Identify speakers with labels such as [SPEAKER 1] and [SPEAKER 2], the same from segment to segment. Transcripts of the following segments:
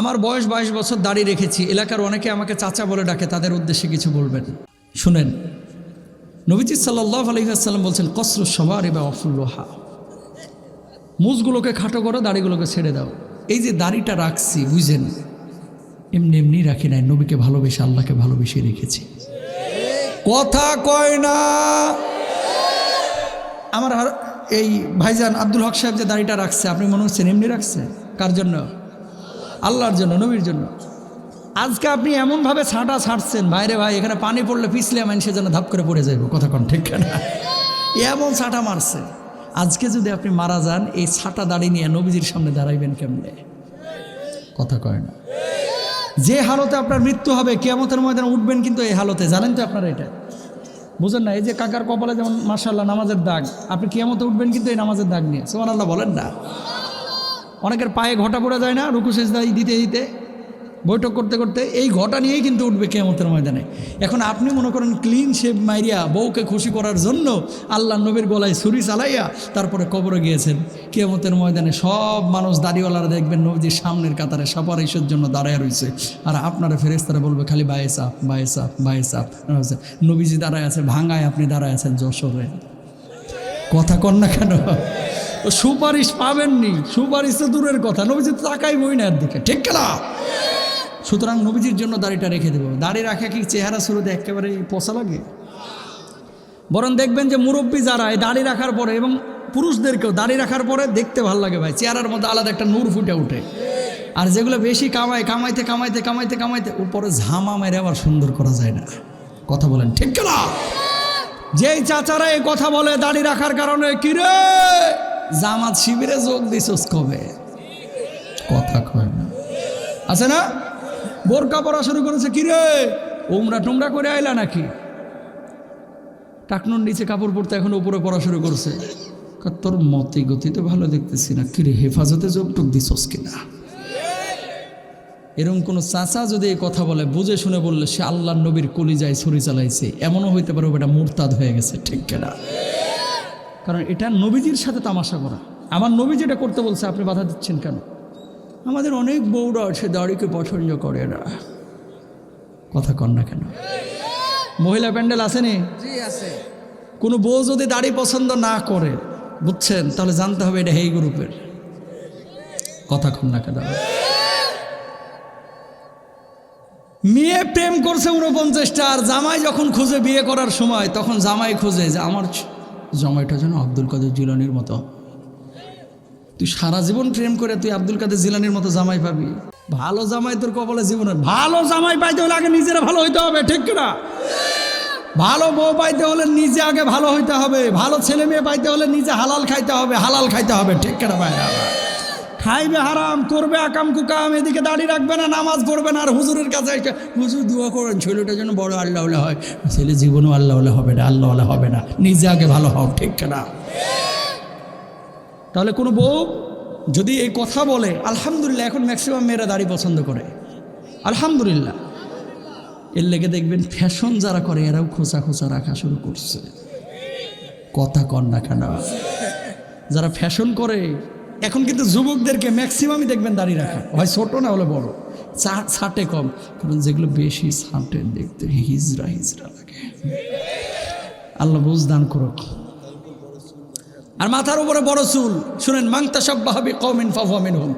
[SPEAKER 1] আমার বয়স বাইশ বছর দাঁড়িয়ে রেখেছি। এলাকার অনেকে আমাকে চাচা বলে ডাকে, তাদের উদ্দেশ্যে কিছু বলবেন। শুনেন, নবীজি সাল্লাহ আলহিহাসাল্লাম বলছেন, কসর সবার এবার অফুল্লোহা মুজগুলোকে খাটো করো, দাড়িগুলোকে ছেড়ে দাও। এই যে দাড়িটা রাখছি, বুঝেন, এমনি এমনি রাখি নাই। নবীকে ভালোবেসে, আল্লাহকে ভালোবেসে রেখেছি। কথা কয় না। আমার এই ভাইজান আব্দুল হক সাহেব যে দাড়িটা রাখছে, আপনি মনে হচ্ছেন এমনি রাখছে? কার জন্য? আল্লাহর জন্য, নবীর জন্য। আজকে আপনি এমনভাবে ছাঁটা ছাড়ছেন ভাইরে ভাই, এখানে পানি পড়লে পিছলে মানুষের জন্য ধাপ করে পড়ে যাইব। কোন ঠিক না এমন ছাঁটা মারছে। আজকে যদি আপনি মারা যান, এই ছাঁটা দাড়ি নিয়ে নবীজির সামনে দাঁড়াইবেন কেমনে? কথা কয় না। যে হালতে আপনার মৃত্যু হবে, কেয়ামতের ময়দানে উঠবেন কিন্তু এই হালতে। জানেন তো আপনারা এটা? বুঝেন না, এই যে কাকার কপালে যেমন মার্শাল্লাহ নামাজের দাগ, আপনি কেয়ামতে উঠবেন কিন্তু এই নামাজের দাগ নিয়ে। সোমান আল্লাহ বলেন না? অনেকের পায়ে ঘটা পড়ে যায় না, রুকু সেজদাই দিতে দিতে, বৈঠক করতে করতে এই ঘটা নিয়েই কিন্তু উঠবে কেয়ামতের ময়দানে। এখন আপনি মনে করেন ক্লিন শেপ মাইরিয়া বউকে খুশি করার জন্য আল্লাহ নবীর গলায় ছুরি চালাইয়া তারপরে কবরে গিয়েছেন। কেয়ামতের ময়দানে সব মানুষ দাড়িওয়ালারা দেখবেন নবীজির সামনের কাতারে সাপারিশের জন্য দাঁড়ায় রয়েছে। আর আপনারা ফেরেস্তারা বলবে, খালি বায়ে সাপ বায়ে সাপ বায়ে সাপ নবীজি দাঁড়ায় আছে ভাঙায় আপনি দাঁড়ায় আছেন যশোরে। কথা কন না কেন? সুপারিশ পাবেননি। সুপারিশ তো দূরের কথা। নবীজি তো তাকাই না দিকে। ঠিক না সুতরাং নবীজির জন্য দাড়িটা রেখে দেবো। দাড়ি রাখা কি চেহারা শুরুতে একেবারে পচা লাগে? বরং দেখবেন যে মুরব্বী যারা এই দাড়ি রাখার পরে এবং পুরুষদেরকেও দাড়ি রাখার পরে দেখতে ভালো লাগে ভাই। চেহারার মধ্যে আলাদা একটা নূর ফুটে ওঠে। আর যেগুলো বেশি কামায়, কামাইতে কামাইতে কামাইতে কামাইতে উপরে ঝামা মেরে আবার সুন্দর করা যায় না। কথা বলেন, ঠিক না যেই চাচারা এই কথা বলে দাড়ি রাখার কারণে কিরে জামাত শিবিরে যোগ দিছস কবে? কথা কয় না। আছে না? বোরকা পরা শুরু করেছে কিরে উমরা টুমরা করে আইলা নাকি? টাকনুর নিচে কাপড় পরতে এখন উপরে পড়া শুরু করছে। তোর মতে গতিতে ভালো দেখতেছি না। কিরে হেফাজতে যোগ টুক দিছস কিনা? এরকম কোনো চাচা যদি এই কথা বলে, বুঝে শুনে বললে সে আল্লাহ নবীর কলিজায় ছুরি চালাইছে। এমনও হইতে পারে এটা মুরতাদ হয়ে গেছে, ঠিক কেনা? কারণ এটা নবীজির সাথে তামাশা করা। আমার নবী যেটা করতে বলছে আপনি বাধা দিচ্ছেন কেন? আমাদের অনেক বউরা আছে দাড়িকে পছন্দ করে না। কথা কন না কেন? মহিলা প্যান্ডেল আসেনি
[SPEAKER 2] আছে।
[SPEAKER 1] কোনো বউ যদি দাড়ি পছন্দ না করে বুঝছেন? তাহলে জানতে হবে এটা হেই গ্রুপের। কথা কন না কেন? মেয়ে প্রেম করছে উনপঞ্চাশটা আর জামাই যখন খুঁজে বিয়ে করার সময় তখন জামাই খুঁজে যে আমার জামাইটা যেন আব্দুল কাদের জিলানির মতো। তুই সারা জীবন প্রেম করে তুই আব্দুল কাদের জিলানির মতো জামাই পাবি। ভালো জামাই তোর কপালে জীবনে ভালো জামাই পাইতে হলে আগে নিজেরা ভালো হইতে হবে, ঠিক না ভালো বউ পাইতে হলে নিজে আগে ভালো হইতে হবে। ভালো ছেলে মেয়ে পাইতে হলে নিজে হালাল খাইতে হবে, হালাল খাইতে হবে, ঠিক কেনা ভাইরা খাইবে হারাম করবে আকাম কুকাম এদিকে দাঁড়িয়ে রাখবে না নামাজ পড়বে না আর হুজুরের কাছে এসে, হুজুর দোয়া করেন ছেলেটা যেন বড় আল্লাহ হয়। ছেলে জীবনও আল্লাহ হবে না আল্লাহ হবে না নিজে আগে ভালো হও ঠিক না? তাহলে কোনো বউ যদি এই কথা বলে আলহামদুলিল্লাহ এখন ম্যাক্সিমাম মেয়েরা দাড়ি পছন্দ করে। আলহামদুলিল্লাহ। এর লেগে দেখবেন ফ্যাশন যারা করে এরাও খোঁচা খোঁচা রাখা শুরু করছে। কথা কন না কেন। যারা ফ্যাশন করে এখন কিন্তু যুবকদেরকে ম্যাক্সিমামই দেখবেন দাঁড়িয়ে রাখা। হয় ছোট না হলে বড়। ছাটে কম। কারণ যেগুলো বেশি ছাটে দেখতে হিজরা হিজরা লাগে। আল্লাহ বুঝ দান করুক। আর মাথার উপরে বড় চুল। শুনেন মাংতা সব বাহাবি কমিন ফাফামিন হোম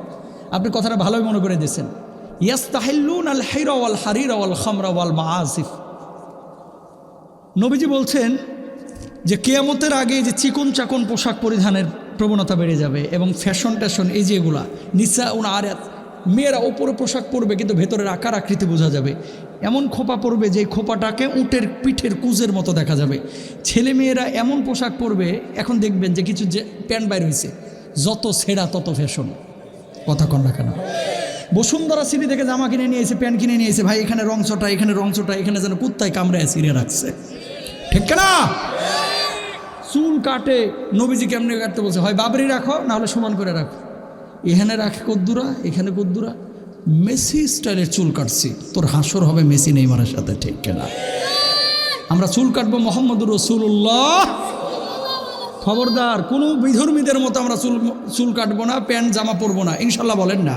[SPEAKER 1] আপনি কথাটা ভালোই মনে করে দিয়েছেন। ইয়াস ইয়াস্তাহিল্লুন আল হাইরা ওয়াল হারিরা ওয়াল খামরা ওয়াল মাআসিফ নবীজি বলছেন যে, কেয়ামতের আগে যে চিকন চাকন পোশাক পরিধানের প্রবণতা বেড়ে যাবে এবং ফ্যাশন ট্যাশন, এই যেগুলা নিসা উন আর মেয়েরা ওপরে পোশাক পরবে কিন্তু ভেতরের আকার আকৃতি বোঝা যাবে। এমন খোপা পরবে যে খোপাটাকে উটের পিঠের কুজের মতো দেখা যাবে। ছেলে মেয়েরা এমন পোশাক পরবে, এখন দেখবেন যে কিছু যে প্যান্ট বাইর হয়েছে যত ছেঁড়া তত ফ্যাশন কথা কন না কেন? বসুন্ধরা সিটি থেকে জামা কিনে নিয়ে এসে, প্যান্ট কিনে নিয়ে এসে, ভাই, এখানে রংচটা এখানে রংচটা এখানে যেন কুত্তায় কামড়ায় ছিঁড়ে রাখছে। ঠিক না চুল কাটে, নবীজি কেমনে কাটতে বলছে? হয় বাবরি রাখো, না হলে সমান করে রাখো। এখানে রাখে কদ্দুরা, এখানে কদ্দুরা। মেসি স্টাইলের চুল কাটছি। তোর হাসর হবে মেসি নেইমারের সাথে, ঠিক কেনা? আমরা চুল কাটবো মোহাম্মদুর রসুল্লাহ খবরদার, কোনো বিধর্মীদের মতো আমরা চুল চুল কাটবো না, প্যান্ট, জামা পরবো না। ইনশাল্লাহ বলেন না।